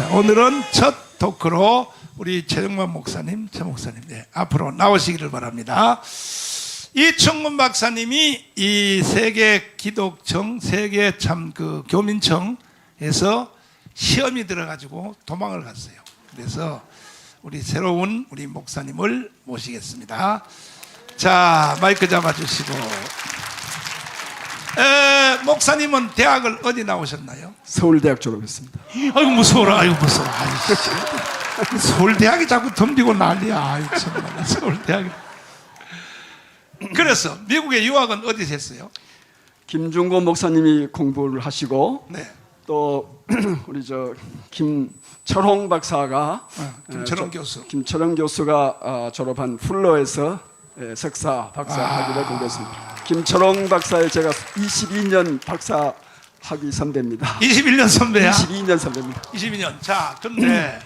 자, 오늘은 첫 토크로 우리 최정만 목사님, 최 목사님 네, 앞으로 나오시기를 바랍니다. 이충근 박사님이 이 세계 기독청, 세계 참 그 교민청에서 시험이 들어가지고 도망을 갔어요. 그래서 우리 새로운 우리 목사님을 모시겠습니다. 자, 마이크 잡아주시고. 에, 목사님은 대학을 어디 나오셨나요? 서울대학 졸업했습니다. 아이고 무서워라. 아이고 무서워. 아이고, 서울대학이 자꾸 덤비고 난리야. 아이 정말 서울대학. 그래서 미국의 유학은 어디서 했어요? 김중곤 목사님이 공부를 하시고 네. 또 우리 저 김철홍 박사가 어, 김철원 에, 저- 교수. 김철홍 교수가 아, 졸업한 풀러에서 에, 석사 박사 아. 학위를 공부했습니다. 김철홍 박사의 제가 22년 박사 학위 선배입니다. 21년 선배야. 22년 선배입니다. 22년. 자, 근데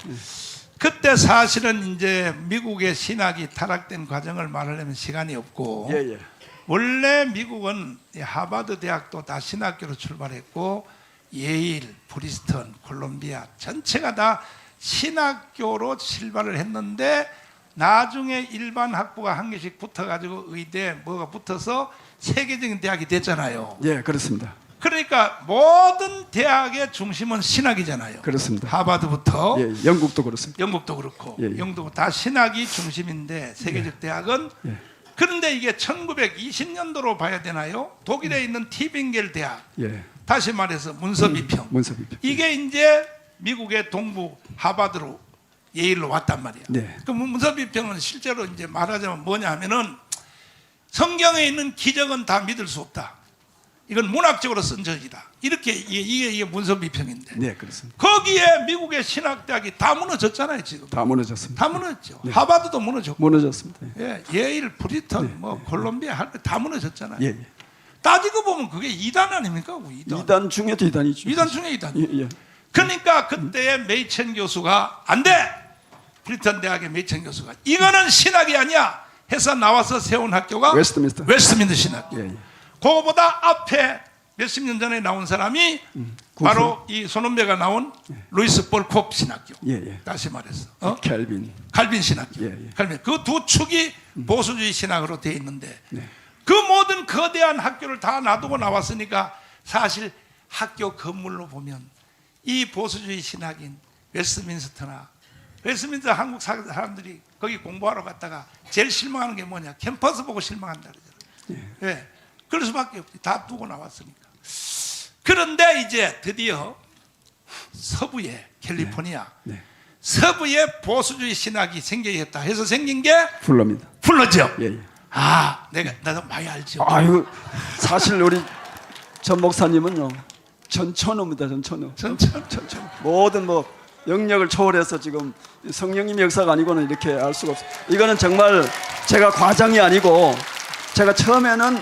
그때 사실은 이제 미국의 신학이 타락된 과정을 말하려면 시간이 없고 예 예. 원래 미국은 이 하버드 대학도 다 신학교로 출발했고 예일, 프리스턴, 콜롬비아 전체가 다 신학교로 출발을 했는데 나중에 일반 학부가 한 개씩 붙어가지고 의대 뭐가 붙어서 세계적인 대학이 됐잖아요. 예 그렇습니다. 그러니까 모든 대학의 중심은 신학이잖아요. 그렇습니다. 하버드부터 예 영국도 그렇습니다. 영국도 그렇고 예, 예. 영국도 다 신학이 중심인데 세계적 대학은 예. 그런데 이게 1920년도로 봐야 되나요? 독일에 음. 있는 티빙겔 대학 예 다시 말해서 문서 비평 문서 비평. 이게 이제 미국의 동부 하버드로 예일로 왔단 말이야. 네. 그 문서 비평은 실제로 이제 말하자면 뭐냐 하면은 성경에 있는 기적은 다 믿을 수 없다. 이건 문학적으로 쓴 적이다. 이렇게 이게 이게, 이게 문서 비평인데 네 그렇습니다. 거기에 미국의 신학대학이 다 무너졌잖아요 지금. 다 무너졌습니다. 다 무너졌죠. 하버드도 무너졌고, 무너졌습니다. 예, 예일, 프리턴, 뭐 콜롬비아 할때다 무너졌잖아요. 예 예. 따지고 보면 그게 이단 아닙니까? 그 이단. 이단 중에도 이단이죠. 이단 중에 이단. 예, 예. 그러니까 그때 메이첸 교수가 안 돼. 프리턴 대학의 메이첸 교수가 이거는 신학이 아니야. 해서 나와서 세운 학교가 웨스트민스터. 웨스트민스터 신학교. 예, 예. 그거보다 앞에 몇십 년 전에 나온 사람이 음, 바로 이 손원배가 나온 루이스 볼콥 신학교. 예, 예. 다시 말해서 어? 켈빈. 칼빈 신학교. 예, 예. 칼빈. 그 두 축이 보수주의 신학으로 되어 있는데 네. 그 모든 거대한 학교를 다 놔두고 나왔으니까 사실 학교 건물로 보면 이 보수주의 신학인 웨스트민스터나 웨스트민스터 한국 사- 사람들이 거기 공부하러 갔다가 제일 실망하는 게 뭐냐 캠퍼스 보고 실망한다 그러잖아요. 예. 그럴 수밖에 없지. 다 두고 나왔으니까. 그런데 이제 드디어 서부에 캘리포니아 네. 서부에 보수주의 신학이 생겨있다 해서 생긴 게 풀러입니다. 풀러죠. 예, 예. 아, 내가 나도 많이 알죠. 아유, 사실 우리 전 목사님은요. 전천후입니다. 전천후. 전천 전천. 모든 뭐 영역을 초월해서 지금 성령님 역사가 아니고는 이렇게 알 수가 없어요. 이거는 정말 제가 과장이 아니고 제가 처음에는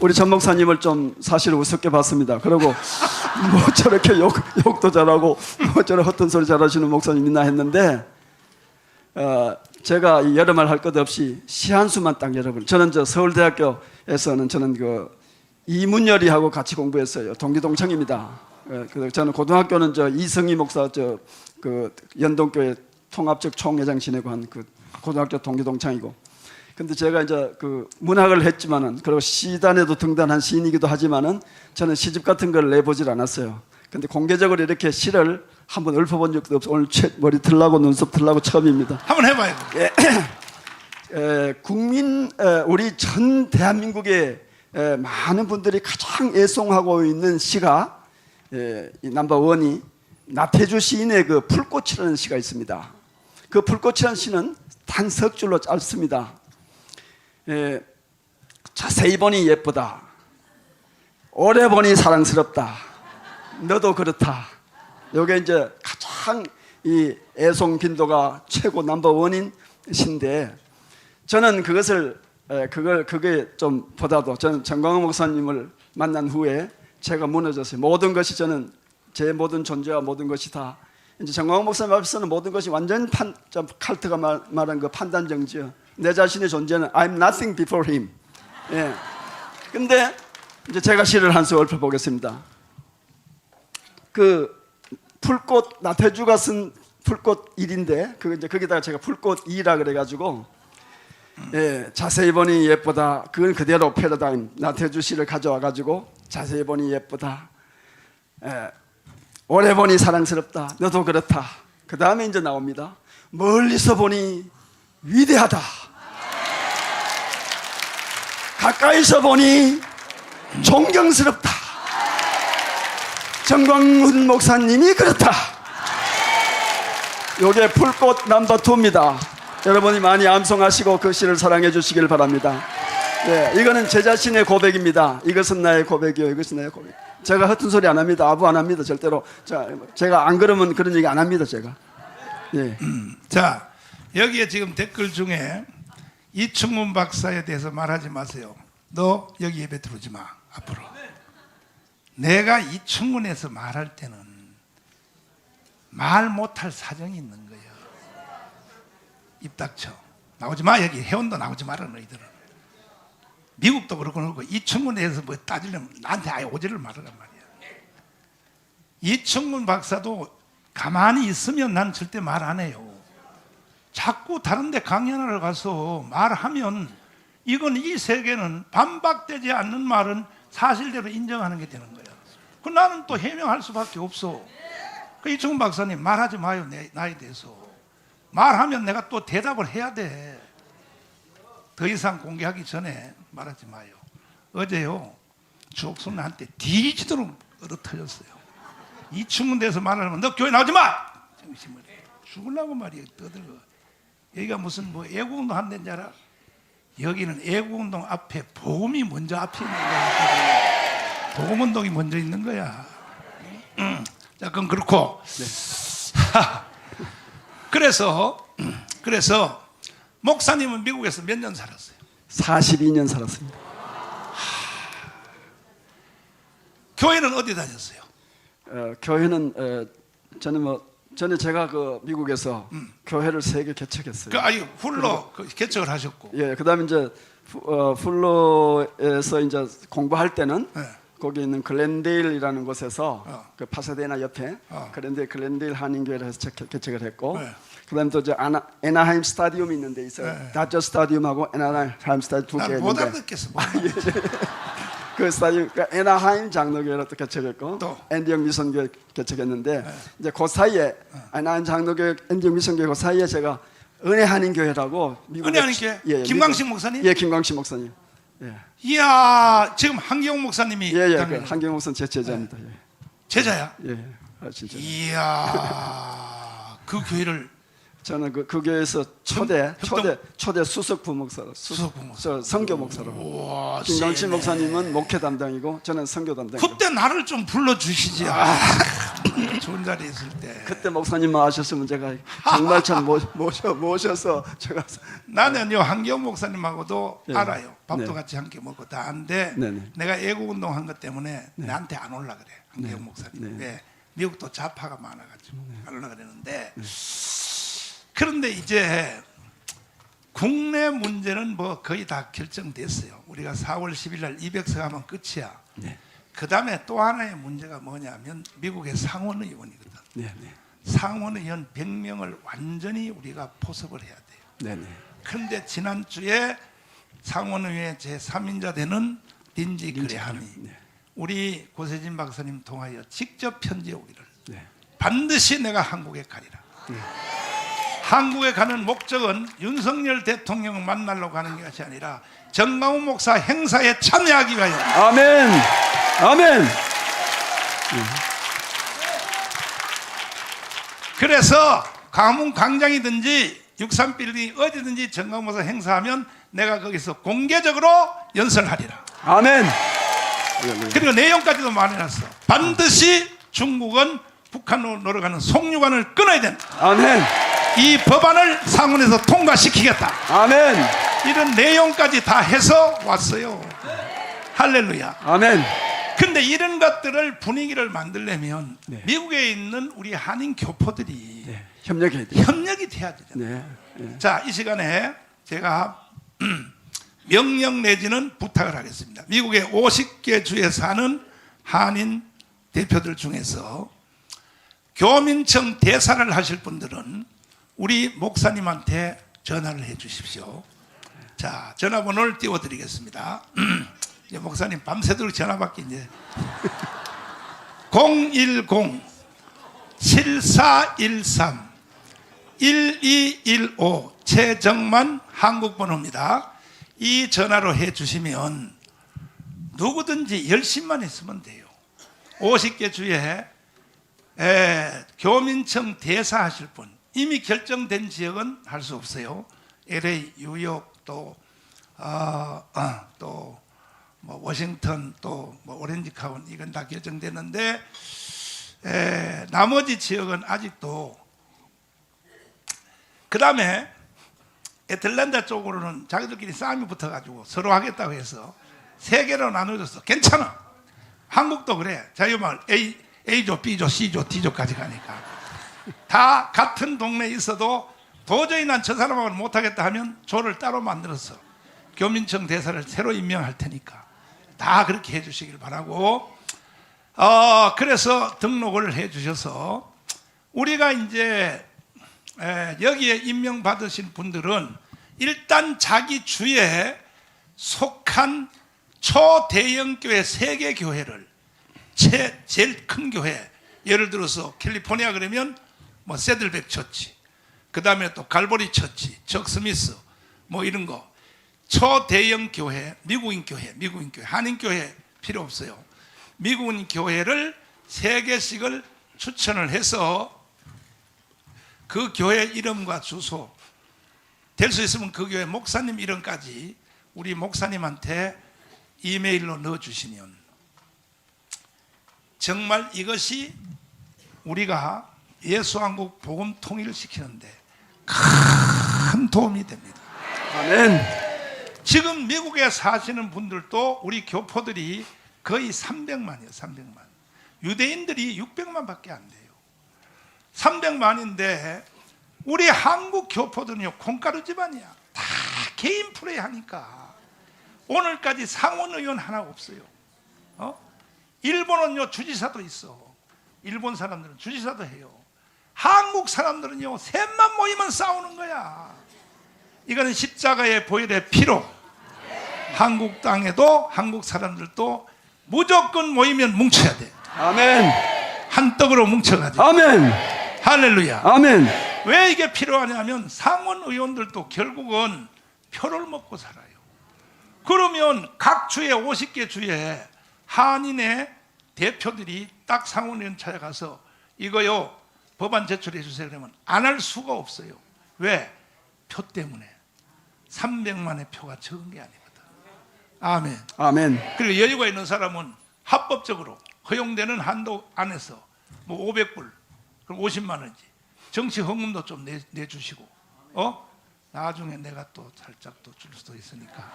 우리 전 목사님을 좀 사실 우습게 봤습니다. 그리고 뭐 저렇게 욕, 욕도 잘하고 뭐 저런 헛된 소리 잘하시는 목사님 있나 했는데 어, 제가 말할것 없이 시한수만 딱 여러분 저는 저 서울대학교에서는 저는 그 이문열이하고 같이 공부했어요 동기동창입니다. 예, 그 저는 고등학교는 저 이성희 목사 저 그 연동교회 통합적 총회장 지내고 한 그 고등학교 동기 동창이고 근데 제가 이제 그 문학을 했지만은 그리고 시단에도 등단한 시인이기도 하지만은 저는 시집 같은 걸 내보질 않았어요. 근데 공개적으로 이렇게 시를 한번 읊어본 적도 없어. 오늘 채, 머리 틀라고 눈썹 틀라고 처음입니다. 한번 해봐요. 에, 국민 에, 우리 전 대한민국의 에, 많은 분들이 가장 애송하고 있는 시가 에, 이 넘버 원이 나태주 시인의 그 풀꽃이라는 시가 있습니다. 그 풀꽃이라는 시는 단 석 줄로 짧습니다. 에, 자세히 보니 예쁘다. 오래 보니 사랑스럽다. 너도 그렇다. 요게 이제 가장 이 애송 빈도가 최고 넘버 원인 신데 저는 그것을 에, 그걸 그게 좀 보다도 저는 정광훈 목사님을 만난 후에 제가 무너졌어요. 모든 것이 저는 제 모든 존재와 모든 것이 다 이제 정광훈 목사님 앞에서는 모든 것이 완전 판, 좀 칼트가 말, 말한 그 판단 정지요. 내 자신의 존재는 I'm nothing before him. 예. 근데 이제 제가 시를 한 수 읊어 보겠습니다. 그 풀꽃 나태주가 쓴 풀꽃 일인데 그 이제 거기다가 제가 풀꽃 이라 그래 가지고 예, 자세히 보니 예쁘다. 그건 그대로 패러다임 나태주 씨를 가져와 가지고 자세히 보니 예쁘다. 예, 오래 보니 사랑스럽다. 너도 그렇다. 그 다음에 이제 나옵니다. 멀리서 보니 위대하다. 가까이서 보니 존경스럽다. 정광훈 목사님이 그렇다. 요게 풀꽃 넘버 투입니다. 여러분이 많이 암송하시고 그 시를 사랑해 주시길 바랍니다. 예, 이거는 제 자신의 고백입니다. 이것은 나의 고백이요. 이것은 나의 고백. 제가 허튼 소리 안 합니다. 아부 안 합니다. 절대로. 자, 제가 안 그러면 그런 얘기 안 합니다. 제가. 예. 자, 여기에 지금 댓글 중에 이충문 박사에 대해서 말하지 마세요. 너 여기 예배 들어오지 마. 앞으로. 내가 이충문에서 말할 때는 말 못할 사정이 있는 거예요. 입 닥쳐. 나오지 마 여기 회원도 나오지 마라 너희들은. 미국도 그렇고 그렇고 이충문에서 뭐 따지려면 나한테 아예 오지를 말으란 말이야. 이충문 박사도 가만히 있으면 난 절대 말 안 해요. 자꾸 다른데 강연을 가서 말하면 이건 이 세계는 반박되지 않는 말은 사실대로 인정하는 게 되는 거야. 그 나는 또 해명할 수밖에 없어. 그 이충훈 박사님 말하지 마요 내 나에 대해서. 말하면 내가 또 대답을 해야 돼. 더 이상 공개하기 전에 말하지 마요. 어제요 주옥순 나한테 뒤지도록 얻어 터졌어요. 이 충문 대해서 말하면 너 교회 나오지 마. 죽으려고 말이야 떠들고. 여기가 무슨 뭐 애국운동 한다는 줄 알아? 여기는 애국운동 앞에 복음이 먼저 앞에 있는 거야. 복음운동이 먼저 있는 거야. 음. 자, 그건 그렇고. 그래서 그래서 목사님은 미국에서 몇 년 살았어요? 42년 살았습니다. 교회는 어디 다녔어요? 어, 교회는 어, 저는 뭐 전에 제가 그 미국에서 교회를 세 개 개척했어요. 그 아니 훌로 그 개척을 하셨고. 예, 그다음에 이제 후- 어, 플로에서 이제 공부할 때는 네. 거기 있는 글렌데일이라는 곳에서 어. 그 파사데나 옆에 어. 글렌데일 글렌데일 한인교회를 해서 개- 개척을 했고 네. 그다음에 또 이제 아나, 에나하임 스타디움이 있는데 있어요. 네. 다저 스타디움하고 에나하임 스타디움 두개 난못 있는데 알아듣겠어. 그 스타디움 그 에나하임 장로교회를 또 개척했고 또? 앤디영 미선교회 개척했는데 이제 그 사이에 에나하임 장로교회 앤디영 미선교회 그 사이에 제가 은혜 한인교회라고 미국에 은혜 한인교회? 예, 김광식 미국- 목사님? 예, 김광식 목사님. 예. 이야 지금 한경호 목사님이 예, 예, 그 한경 목사님 제 제자입니다. 제자야. 예, 예, 아, 진짜. 이야 그 교회를 저는 그, 그 교회에서 초대, 초대, 초대 수석 부목사로, 수석 부목사. 저 성교 목사로. 우와 세네. 목사님은 목회 담당이고 저는 성교 담당이고. 그때 나를 좀 불러 주시지. 아, 좋은 자리에 있을 때. 그때 목사님만 아셨으면 제가 정말 참 모, 모셔 모셔서 제가 나는요 한경 목사님하고도 예. 알아요. 밥도 네. 같이 함께 먹고 다 하는데 네네. 내가 애국 운동 한 것 때문에 나한테 안 올라 그래 한경 목사님. 네. 왜 미국도 좌파가 많아가지고 안 올라 그랬는데 그런데 이제 국내 문제는 뭐 거의 다 결정됐어요. 우리가 4월 10일 날 200석 하면 끝이야. 네. 그 다음에 또 하나의 문제가 뭐냐면 미국의 상원의원이거든. 네, 네, 상원의원 100명을 완전히 우리가 포섭을 해야 돼요. 네, 네. 그런데 지난주에 상원의회 제3인자 되는 린지 그레함이 네. 우리 고세진 박사님 통하여 직접 편지해 오기를 네. 반드시 내가 한국에 가리라. 한국에 가는 목적은 윤석열 대통령을 만나러 가는 것이 아니라 정강훈 목사 행사에 참여하기 위하여 아멘, 아멘. 그래서 가문 광장이든지 63빌딩 어디든지 정강훈 목사 행사하면 내가 거기서 공개적으로 연설하리라. 아멘. 그리고 내용까지도 말해놨어. 반드시 중국은 북한으로 노력하는 송유관을 끊어야 된다. 아멘. 이 법안을 상원에서 통과시키겠다. 아멘. 이런 내용까지 다 해서 왔어요. 할렐루야. 아멘. 근데 이런 것들을 분위기를 만들려면 네. 미국에 있는 우리 한인 교포들이 네. 협력해야 돼. 협력이 돼야 되잖아요. 네. 네. 자, 이 시간에 제가 명령 내지는 부탁을 하겠습니다. 미국의 50개 주에 사는 한인 대표들 중에서 교민청 대사를 하실 분들은 우리 목사님한테 전화를 해 주십시오. 자, 전화번호를 띄워드리겠습니다. 이제 목사님 밤새도록 전화 받기 이제 010 7413 1215 최정만 한국번호입니다. 이 전화로 해 주시면 누구든지 열심만 있으면 돼요. 50개 주에 에, 교민청 대사 하실 분 이미 결정된 지역은 할 수 없어요. LA, 뉴욕 또 어, 어, 또 뭐 워싱턴 또 뭐 오렌지 카운 이건 다 결정됐는데 에, 나머지 지역은 아직도 그 다음에 애틀랜타 쪽으로는 자기들끼리 싸움이 붙어가지고 서로 하겠다고 해서 세 개로 나눠줬어. 괜찮아. 한국도 그래. 자유마을 A, A조, B조, C조, D조까지 가니까. 다 같은 동네에 있어도 도저히 난 저 사람하고는 못하겠다 하면 조를 따로 만들어서 교민청 대사를 새로 임명할 테니까 다 그렇게 해주시길 바라고. 어, 그래서 등록을 해주셔서 우리가 이제 에, 여기에 임명받으신 분들은 일단 자기 주에 속한 초대형 교회 세 개 교회를 제, 제일 큰 교회 예를 들어서 캘리포니아 그러면 뭐 세들백 처치 그 다음에 또 갈보리 처치 적 스미스 뭐 이런 거. 초대형 교회 미국인 교회 미국인 교회 한인 교회 필요 없어요. 미국인 교회를 세 개씩을 추천을 해서 그 교회 이름과 주소 될 수 있으면 그 교회 목사님 이름까지 우리 목사님한테 이메일로 넣어주시면 정말 이것이 우리가 예수 한국 복음 통일을 시키는데 큰 도움이 됩니다. 아멘. 지금 미국에 사시는 분들도 우리 교포들이 거의 300만이에요. 300만. 유대인들이 600만밖에 안 돼요. 300만인데 우리 한국 교포들은요 콩가루 집안이야. 다 개인 플레이 하니까 오늘까지 상원 의원 하나 없어요. 어? 일본은요 주지사도 있어. 일본 사람들은 주지사도 해요. 한국 사람들은요 셋만 모이면 싸우는 거야. 이거는 십자가의 보혈의 피로 한국 땅에도 한국 사람들도 무조건 모이면 뭉쳐야 돼. 아멘. 한 떡으로 뭉쳐가지고 아멘. 할렐루야. 아멘. 왜 이게 필요하냐면 상원 의원들도 결국은 표를 먹고 살아요. 그러면 각 주에 50개 주에 한인의 대표들이 딱 상원 의원 찾아가서 이거요 법안 제출해 주세요 그러면 안 할 수가 없어요. 왜? 표 때문에 300만의 표가 적은 게 아니거든. 아멘. 아멘. 그리고 여유가 있는 사람은 합법적으로 허용되는 한도 안에서 뭐 500불 그럼 50만 원이지 정치 헌금도 좀 내, 내주시고 어 나중에 내가 또 살짝 또 줄 수도 있으니까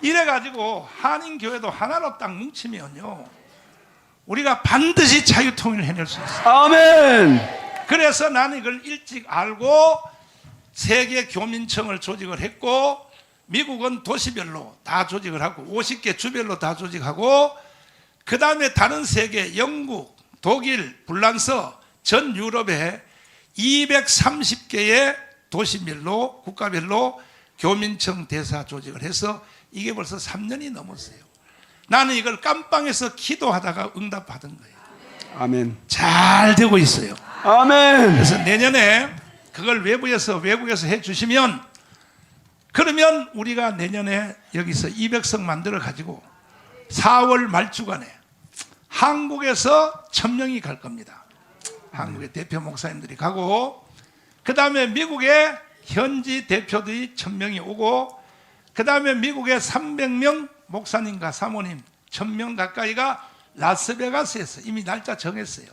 이래 가지고 한인 교회도 하나로 딱 뭉치면요 우리가 반드시 자유통일을 해낼 수 있어. 요 아멘. 그래서 나는 이걸 일찍 알고 세계 교민청을 조직을 했고 미국은 도시별로 다 조직을 하고 50개 주별로 다 조직하고 그 다음에 다른 세계 영국, 독일, 불란서 전 유럽에 230개의 도시별로 국가별로 교민청 대사 조직을 해서 이게 벌써 3년이 넘었어요. 나는 이걸 깜빵에서 기도하다가 응답받은 거예요. 아멘. 잘 되고 있어요. 아멘. 그래서 내년에 그걸 외부에서 외국에서 해 주시면 그러면 우리가 내년에 여기서 200석 만들어 가지고 4월 말 주간에 한국에서 천명이 갈 겁니다. 한국의 대표 목사님들이 가고 그 다음에 미국의 현지 대표들이 천명이 오고 그 다음에 미국의 300명 목사님과 사모님 천명 가까이가 라스베가스에서 이미 날짜 정했어요.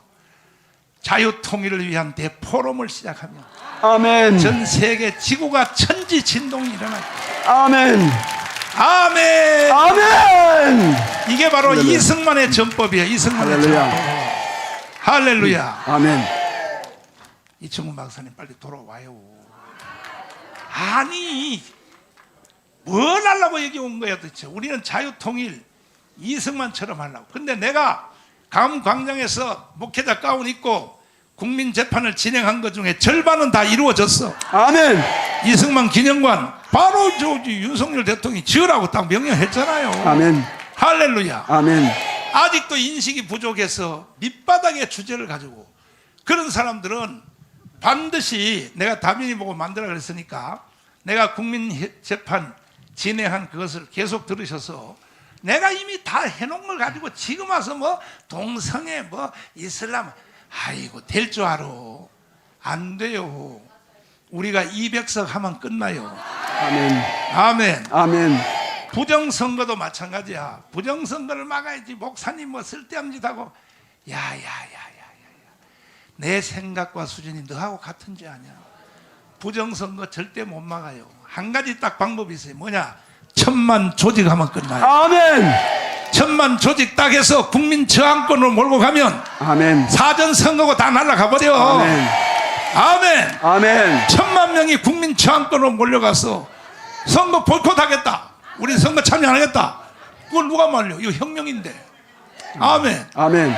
자유 통일을 위한 대포럼을 시작하면 아멘. 전 세계 지구가 천지 진동이 일어날 거예요. 아멘. 아멘. 아멘. 이게 바로 할렐루야. 이승만의 전법이에요. 이승만의 할렐루야. 전법. 할렐루야. 아멘. 이충훈 박사님 빨리 돌아와요. 아니 뭘 하려고 여기 온 거야 도대체? 우리는 자유통일 이승만처럼 하려고. 근데 내가 감 광장에서 목회자 가운 입고 국민 재판을 진행한 것 중에 절반은 다 이루어졌어. 아멘. 이승만 기념관 바로 저 윤석열 대통령이 지으라고 딱 명령했잖아요. 아멘. 할렐루야. 아멘. 아직도 인식이 부족해서 밑바닥의 주제를 가지고 그런 사람들은 반드시 내가 다민이 보고 만들어 그랬으니까 내가 국민 해- 재판 진행한 그것을 계속 들으셔서 내가 이미 다 해놓은 걸 가지고 지금 와서 뭐 동성애 뭐 이슬람 아이고 될 줄 알아 안 돼요 우리가 200석 하면 끝나요 아멘. 아멘 아멘. 부정선거도 마찬가지야. 부정선거를 막아야지. 목사님 뭐 쓸데없는 짓 하고. 야야야야야야. 내 생각과 수준이 너하고 같은지 아냐. 부정선거 절대 못 막아요. 한 가지 딱 방법이 있어요. 뭐냐? 천만 조직하면 끝나요. 아멘. 천만 조직 딱 해서 국민 저항권으로 몰고 가면 아멘. 사전 선거고 다 날아가 버려. 아멘. 아멘. 아멘. 천만 명이 국민 저항권으로 몰려가서 선거 보이콧하겠다. 우리 선거 참여 안 하겠다. 그걸 누가 말려? 이거 혁명인데. 아멘. 아멘.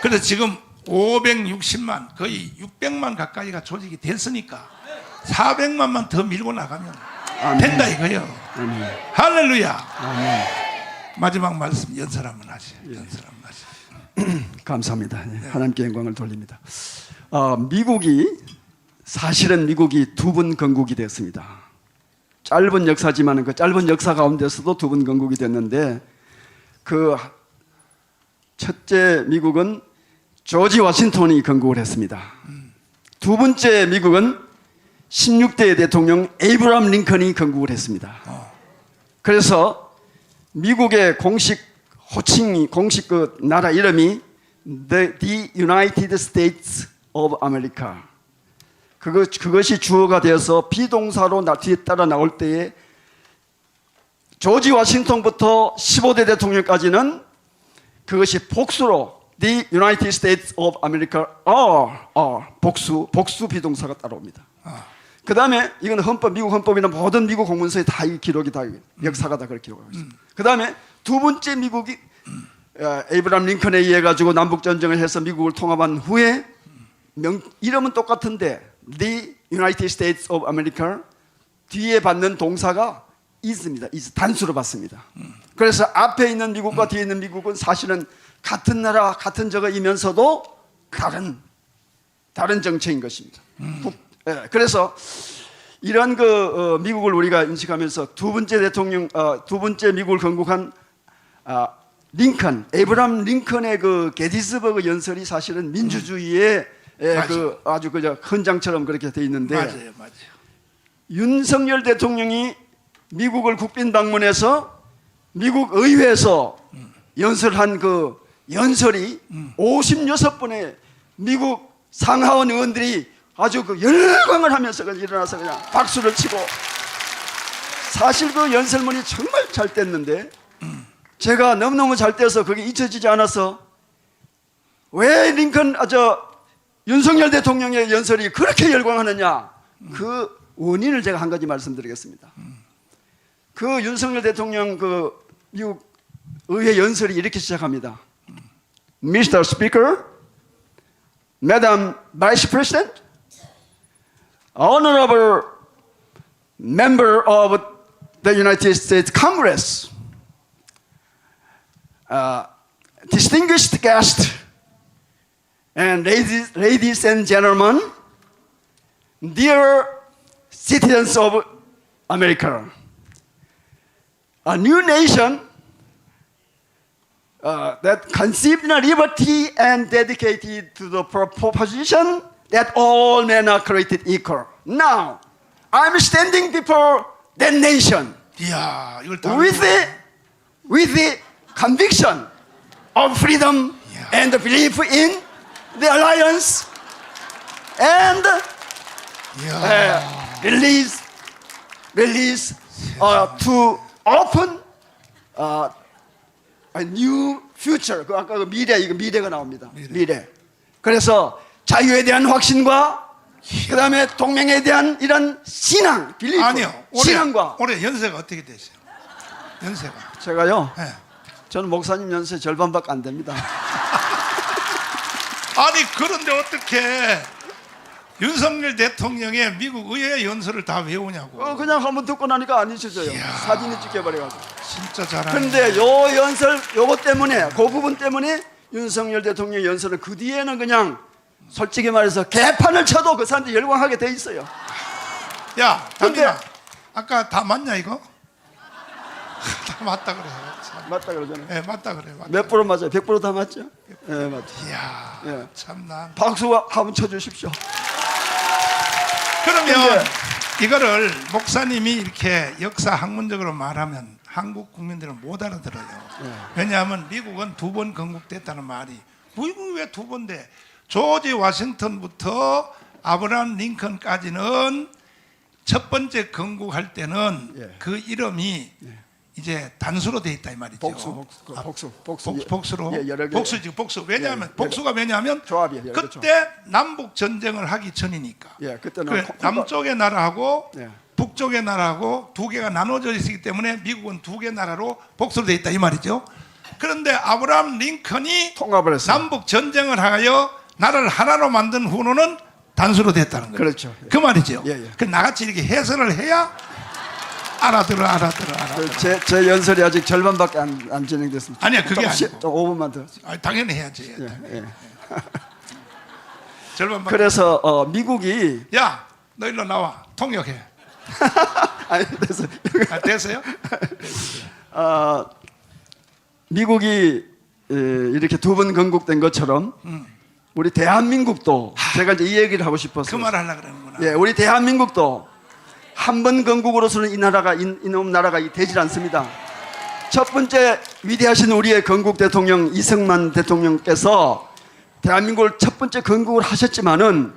그래서 지금 560만 거의 600만 가까이가 조직이 됐으니까 400만만 더 밀고 나가면 아멘. 된다 이거예요. 아멘. 할렐루야. 아멘. 마지막 말씀 연설 한번 하시. 연설 한번 하시. 감사합니다. 예, 하나님께 영광을 돌립니다. 어, 미국이 사실은 미국이 두 번 건국이 됐습니다. 짧은 역사지만 그 짧은 역사 가운데서도 두 번 건국이 됐는데 그 첫째 미국은 조지 워싱턴이 건국을 했습니다. 두 번째 미국은 16대 대통령 에이브람 링컨이 건국을 했습니다. 그래서 미국의 공식 호칭이 공식 그 나라 이름이 The, the United States of America. 그거 그것이 주어가 되어서 비동사로 나 뒤에 따라 나올 때에 조지 워싱턴부터 15대 대통령까지는 그것이 복수로 The United States of America are, are 복수 복수 비동사가 따라옵니다. 그 다음에 이건 헌법 미국 헌법이나 모든 미국 공문서에 다 이 기록이 다 역사가 다 그렇게 기록하고 있습니다. 그 다음에 두 번째 미국이 어, 에이브람 링컨에 의해 가지고 남북 전쟁을 해서 미국을 통합한 후에 명, 이름은 똑같은데 The United States of America 뒤에 받는 동사가 is입니다. is 단수로 받습니다. 그래서 앞에 있는 미국과 뒤에 있는 미국은 사실은 같은 나라 같은 저거이면서도 다른 다른 정체인 것입니다. 북- 예, 그래서 이런 그 어, 미국을 우리가 인식하면서 두 번째 대통령 어, 두 번째 미국을 건국한 아, 링컨 에이브람 링컨의 그 게티스버그 연설이 사실은 민주주의의 예. 그 아주 그저 헌장처럼 그렇게 돼 있는데 맞아요, 맞아요. 윤석열 대통령이 미국을 국빈 방문해서 미국 의회에서 연설한 그 연설이 56번의 미국 상하원 의원들이 아주 그 열광을 하면서 일어나서 그냥 박수를 치고 사실 그 연설문이 정말 잘 뗐는데 제가 너무너무 잘 떼서 그게 잊혀지지 않아서 왜 링컨 아 저 윤석열 대통령의 연설이 그렇게 열광하느냐 그 원인을 제가 한 가지 말씀드리겠습니다. 그 윤석열 대통령 그 미국 의회 연설이 이렇게 시작합니다. Mr. Speaker, Madam Vice President, Honorable Member of the United States Congress, uh, distinguished guest, and ladies, ladies and gentlemen, dear citizens of America, a new nation uh, that conceived liberty and dedicated to the pro- proposition that all men are created equal. Now, I'm standing before that nation 이야, 이걸 다 with the, with the conviction of freedom Yeah. and the belief in the alliance and 이야. uh, release, release uh, to open uh, a new future. 그 아까 그 미래 이거 미래가 나옵니다. 미래. 미래. 그래서 자유에 대한 확신과 그 다음에 동맹에 대한 이런 신앙, 빌리프, 아니요. 올해, 신앙과 올해 연세가 어떻게 되세요? 연세가. 제가요. 예. 저는 목사님 연세 절반밖에 안 됩니다. 아니 그런데 어떻게 윤석열 대통령의 미국 의회 연설을 다 외우냐고. 어, 그냥 한번 듣고 나니까 안 잊혀져요. 사진이 찍혀버려가지고. 진짜 잘하네. 근데 요 연설 요거 때문에 그 부분 때문에 윤석열 대통령 연설은 그 뒤에는 그냥 솔직히 말해서 개판을 쳐도 그 사람들이 열광하게 돼 있어요. 야, 당민아, 아까 다 맞냐 이거? 다 맞다 그래. 참. 맞다 그러잖아요. 예, 맞다 그래. 맞다. 몇 프로 맞아요? 100%다 맞죠? 예, 맞죠. 이야, 예. 참나. 박수 한번 쳐주십시오. 그러면 이거를 목사님이 이렇게 역사 학문적으로 말하면 한국 국민들은 못 알아들어요. 예. 왜냐하면 미국은 두 번 건국됐다는 말이 미국이 왜두번 돼? 조지 워싱턴부터 아브라함 링컨까지는 첫 번째 건국할 때는 예. 그 이름이 이제 단수로 돼 있다 이 말이죠. 복수, 복수, 그 복수, 복수. 복, 복수 로 예, 여러 개. 복수지 복수 왜냐하면 예, 복수가 왜냐하면 조합이에요, 여러 개 그때 남북 전쟁을 하기 전이니까 예, 그때는 그 콩- 남쪽의 나라하고 예. 북쪽의 나라하고 두 개가 나눠져 있기 때문에 미국은 두 개 나라로 복수로 돼 있다 이 말이죠. 그런데 아브라함 링컨이 통합을 했어요. 남북 전쟁을 하여 나라를 하나로 만든 후로는 단수로 됐다는 거예요. 그렇죠. 예. 그 말이죠. 예, 예. 그 나같이 이렇게 해설을 해야 알아들어 알아들어 알아들어. 그 제, 제 연설이 아직 절반밖에 안, 안 진행됐습니다. 아니야, 그게 아니고. 좀 5분만 더. 아, 당연히 해야지. 예, 예. 절반 만 그래서 어, 미국이 야, 너 일로 나와. 통역해. 아니 그래서 아, 됐어요? 어, 미국이 에, 이렇게 두 번 건국된 것처럼 우리 대한민국도 제가 이제 이 얘기를 하고 그 싶었어요. 말 하려고 그러는구나. 예, 우리 대한민국도 한 번 건국으로서는 이 나라가 이, 이놈 나라가 이 되질 않습니다. 첫 번째 위대하신 우리의 건국 대통령 이승만 대통령께서 대한민국을 첫 번째 건국을 하셨지만은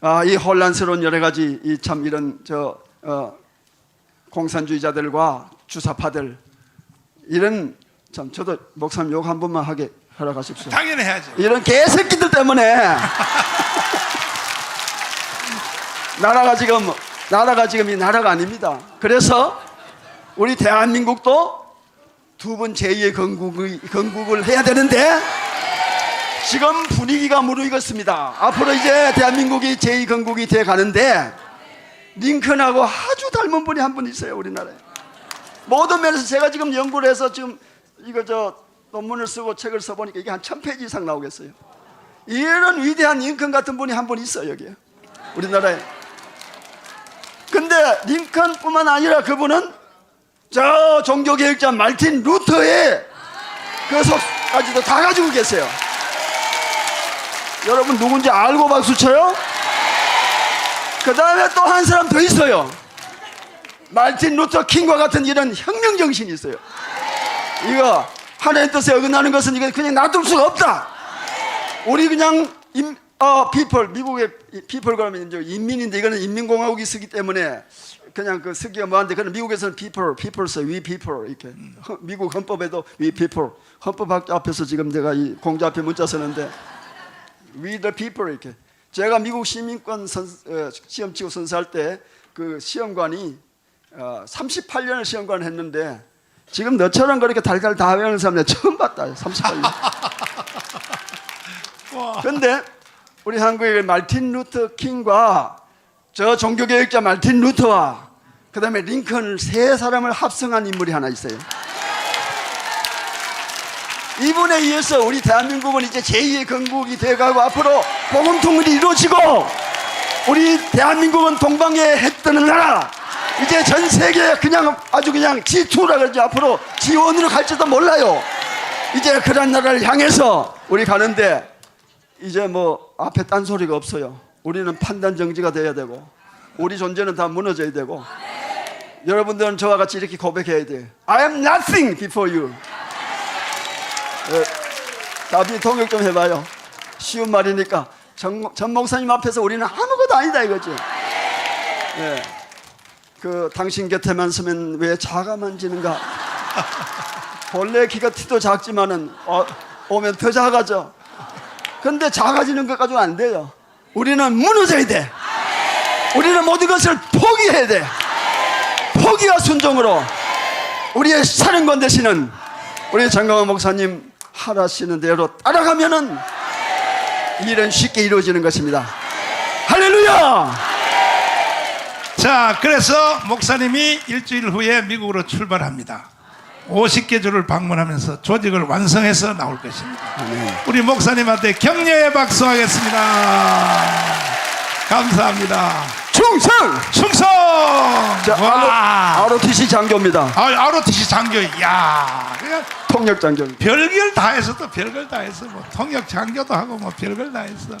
아, 이 혼란스러운 여러 가지 이 참 이런 저 어, 공산주의자들과 주사파들 이런 참 저도 목사님 욕 한 번만 하게 허락하십시오. 당연히 해야죠. 이런 개새끼들 때문에 나라가 지금 나라가 지금 이 나라가 아닙니다. 그래서 우리 대한민국도 두 번 제2의 건국을, 건국을 해야 되는데 지금 분위기가 무르익었습니다. 앞으로 이제 대한민국이 제2 건국이 돼 가는데 링컨하고 아주 닮은 분이 한 분 있어요 우리나라에. 모든 면에서 제가 지금 연구를 해서 지금 이거 저 논문을 쓰고 책을 써보니까 이게 한 천 페이지 이상 나오겠어요. 이런 위대한 링컨 같은 분이 한 분 있어요 여기에 우리나라에. 근데 링컨뿐만 아니라 그분은 저 종교개혁자 말틴 루터의 그 속까지도 다 가지고 계세요. 여러분 누군지 알고 박수 쳐요? 그 다음에 또 한 사람 더 있어요. 말틴 루터 킹과 같은 이런 혁명 정신이 있어요. 이거 하나님 뜻에 어긋나는 것은 이거 그냥 놔둘 수가 없다. 우리 그냥 임, 어, people 미국의 people 그러면 이제 인민인데 이거는 인민공화국이 쓰기 때문에 그냥 그 쓰기가 뭐한데 그는 미국에서는 people, people 써, we people 이렇게. 허- 미국 헌법에도 we people. 헌법 학- 앞에서 지금 제가 이 공자 앞에 문자 쓰는데 we the people 이렇게. 제가 미국 시민권 선, 어, 시험 치고 선수할 때 그 시험관이 어, 38년을 시험관 했는데 지금 너처럼 그렇게 달달 다 외우는 사람 내가 처음 봤다 38년. 와, 근데 우리 한국의 말틴 루터 킹과 저 종교개혁자 말틴 루터와 그 다음에 링컨을 세 사람을 합성한 인물이 하나 있어요. 이분에 의해서 우리 대한민국은 이제 제2의 건국이 돼가고 앞으로 복음 통일이 이루어지고 우리 대한민국은 동방에 해 뜨는 나라 이제 전 세계 그냥 아주 그냥 G2라 그러죠 앞으로 G1으로 갈지도 몰라요 이제 그런 나라를 향해서 우리 가는데 이제 뭐 앞에 딴 소리가 없어요. 우리는 판단 정지가 돼야 되고 우리 존재는 다 무너져야 되고 여러분들은 저와 같이 이렇게 고백해야 돼. I am nothing before you. 예, 답이 통역 좀 해봐요. 쉬운 말이니까 전, 전 목사님 앞에서 우리는 아무것도 아니다 이거지. 예. 그 당신 곁에만 서면 왜 자가 만 지는가? 본래 키가 티도 작지만은 어, 오면 더 작아져. 근데 작아지는 것 가지고 안 돼요. 우리는 무너져야 돼. 우리는 모든 것을 포기해야 돼. 포기와 순종으로 우리의 사령관 되시는 우리 장강원 목사님 하라시는 대로 따라가면은 일은 쉽게 이루어지는 것입니다. 할렐루야! 자, 그래서 목사님이 일주일 후에 미국으로 출발합니다. 50개 주를 방문하면서 조직을 완성해서 나올 것입니다. 우리 목사님한테 격려의 박수 하겠습니다. 감사합니다. 충성! 충성! 자, 와! ROTC 장교입니다. 아, ROTC 장교, 야, 그냥 통역 장교. 별걸 다 해서 또 별걸 다 했어. 뭐 통역 장교도 하고 뭐 별걸 다 했어.